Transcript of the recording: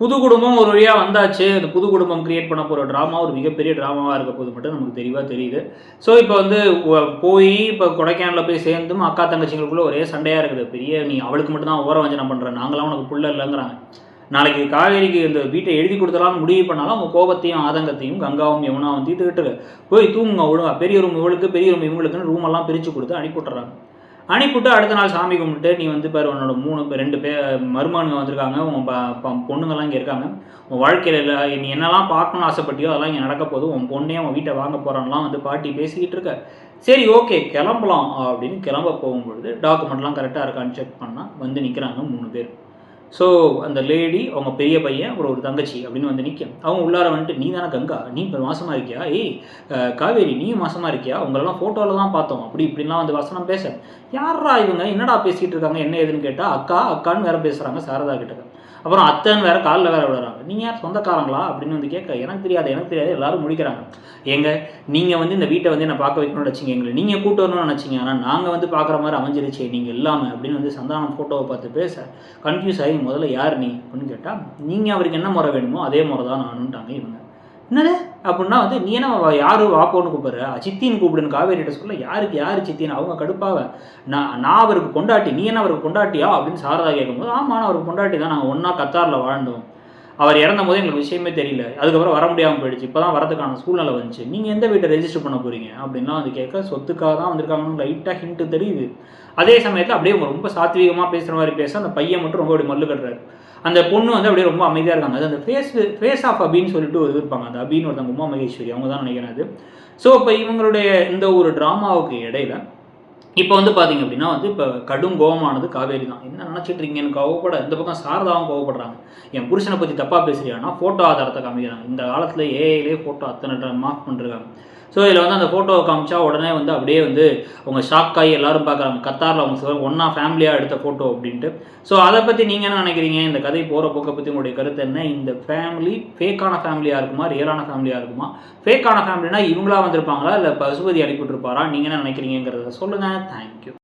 புது குடும்பம் ஒரு வழியாக வந்தாச்சு. அந்த புது குடும்பம் கிரியேட் பண்ண போகிற ட்ராமா ஒரு மிகப்பெரிய ட்ராமாவாக இருக்க போது மட்டும் நமக்கு தெளிவாக தெரியுது. ஸோ இப்போ வந்து போய் இப்போ கொடைக்கானலில் போய் சேர்ந்தும் அக்கா தங்கச்சிங்களுக்குள்ளே ஒரே சண்டையாக இருக்குது. பெரிய நீ அவளுக்கு மட்டும் தான் ஓர வஞ்சனம் பண்ணுற நாங்களாம் உனக்கு புள்ள இல்லைங்கிறாங்க. நாளைக்கு காவேரிக்கு இந்த வீட்டை எழுதி கொடுத்தலாம்னு முடிவு பண்ணாலும் அவங்க கோபத்தையும் ஆதங்கத்தையும் கங்காவும் யமுனாவும் தீர்த்துக்கிட்டு போய் தூங்குங்க ஒழுங்கா. பெரிய ரூம் இவளுக்கு பெரிய ரூம் இவங்களுக்குன்னு ரூமெல்லாம் பிரித்து கொடுத்து அனுப்பிவிட்டுறாங்க அனுப்பிவிட்டு அடுத்த நாள் சாமி கும்பிட்டு நீ வந்து பாரு உன்னோட மூணு ரெண்டு பேர் மருமானுங்க வந்திருக்காங்க உன் ப- பொண்ணுங்கெல்லாம் இங்கே இருக்காங்க. உன் வாழ்க்கையில் இல்லை நீ என்னெல்லாம் பார்க்கணும்னு ஆசைப்பட்டியோ அதெல்லாம் இங்கே நடக்க போகுது. உன் பொண்ணே உன் வீட்டை வாங்க போகிறான்லாம் வந்து பாட்டி பேசிக்கிட்டு இருக்க. சரி ஓகே கிளம்பலாம் அப்படின்னு கிளம்ப போகும்பொழுது டாக்குமெண்ட்லாம் கரெக்டாக இருக்கான்னு செக் பண்ணால் வந்து நிற்கிறாங்க மூணு பேர். ஸோ அந்த லேடி அவங்க பெரிய பையன் அப்புறம் ஒரு தங்கச்சி அப்படின்னு வந்து நிற்கும் அவங்க உள்ளார வந்துட்டு நீ தானே கங்கா? நீ இப்போ மாசமாக இருக்கியா? ஏய் காவேரி நீ மாசமாக இருக்கியா? உங்களெல்லாம் ஃபோட்டோவில் தான் பார்த்தோம். அப்படி இப்படிலாம் வந்து வசனம் பேச. யாரா இவங்க? என்னடா பேசிகிட்டு இருக்காங்க? என்ன ஏதுன்னு கேட்டால் அக்கா அக்கான்னு வேற பேசுகிறாங்க சாரதா கிட்ட. அப்புறம் அத்தன் வேற காலில் வேற விடுறாங்க. நீங்கள் யார்? சொந்தக்காரங்களா? அப்படின்னு வந்து கேட்க எனக்கு தெரியாது எனக்கு தெரியாது. எல்லாரும் முடிக்கிறாங்க. ஏங்க நீங்கள் வந்து இந்த வீட்டை வந்து என்ன பார்க்க வைக்கணும்னு நினச்சிங்க எங்களை? நீங்கள் கூட்டு வரணும்னு நினச்சிங்க? ஆனால் நாங்கள் வந்து பார்க்குற மாதிரி அமைஞ்சிருச்சு நீங்கள் இல்லாமல் அப்படின்னு வந்து சந்தானம் ஃபோட்டோவை பார்த்து பேச கன்ஃபியூஸ் ஆகி முதல்ல யார் நீ? அப்படின்னு கேட்டால் நீங்கள் அவருக்கு என்ன முறை வேணுமோ அதே முறை தான் நானுன்ட்டாங்க இவங்க. என்னது? அப்படின்னா வந்து நீ என்ன யார் யாரு வாப்போன்னு கூப்பிடுற? சித்தின்னு கூப்பிடுன்னு காவேரிட்ட சொல்ல யாருக்கு யார் சித்தின்னு? அவங்க கடுப்பாக நான் நான் அவருக்கு பொண்டாட்டி நீ என்ன அவருக்கு பொண்டாட்டியா? அப்படின்னு சாரதா கேட்கும்போது ஆமாம் நான் அவருக்கு பொண்டாட்டி தான் நாங்கள் ஒன்றா கத்தாரில் வாழ்ந்தோம். அவர் இறந்த போது எங்களுக்கு விஷயமே தெரியல. அதுக்கப்புறம் வர முடியாமல் போயிடுச்சு. இப்போ தான் வரதுக்கான சூழ்நிலை வந்துச்சு. நீங்கள் எந்த வீட்டை ரெஜிஸ்டர் பண்ண போகிறீங்க அப்படின்லாம் வந்து கேட்க சொத்துக்காக தான் வந்திருக்காங்கன்னு லைட்டாக ஹிண்ட்டு தெரியுது. அதே சமயத்தில் அப்படியே ரொம்ப சாத்வீகமாக பேசுகிற மாதிரி பேச அந்த பையன் மட்டும் ரொம்ப அப்படி மல்லு கட்டுறாரு. அந்த பொண்ணு வந்து அப்படியே ரொம்ப அமைதியாக இருக்காங்க. அது அந்த ஃபேஸ் ஃபேஸ் ஆஃப் அபின்னு சொல்லிட்டு ஒரு இருப்பாங்க. அந்த அபின்னு ஒருத்தவங்க உமா மகேஸ்வரி. அவங்க தான் நினைக்கிறேன் அது. ஸோ இப்போ இவங்களுடைய இந்த ஒரு ட்ராமாவுக்கு இடையில இப்போ வந்து பார்த்தீங்க அப்படின்னா வந்து இப்போ கடும் கோபமானது காவேரி தான். என்ன நினச்சிட்டு இருக்கீங்கன்னு கோவப்பட இந்த பக்கம் சாரதாவும் கோவப்படுறாங்க. என் புருஷனை பற்றி தப்பாக பேசுறியானா ஃபோட்டோ ஆதாரத்தை காமிக்கிறாங்க. இந்த காலத்தில் ஏஐலே ஃபோட்டோ அத்தனை மார்க் பண்ணுறாங்க ஸோ இதில் வந்து அந்த ஃபோட்டோவை காமிச்சா உடனே வந்து அப்படியே வந்து அவங்க ஷாக் ஆகி எல்லாரும் பார்க்குறாங்க. கத்தாரில் அவங்க சொல்ல ஒன்றா ஃபேமிலியாக எடுத்த ஃபோட்டோ அப்படின்ட்டு. ஸோ அதை பற்றி நீங்கள் என்ன நினைக்கிறீங்க? இந்த கதை போகிற போக்கை பற்றி உங்களுடைய கருத்து என்ன? இந்த ஃபேமிலி ஃபேக்கான ஃபேமிலியாக இருக்குமா? ரியலான ஃபேமிலியாக இருக்குமா? ஃபேக்கான ஃபேமிலினா இவங்களா வந்திருப்பாங்களா? இல்லை பசுபதி அனுப்பிவிட்டுருப்பாரா? நீங்கள் என்ன நினைக்கிறீங்கிறத சொல்லுங்கள் தேங்க்யூ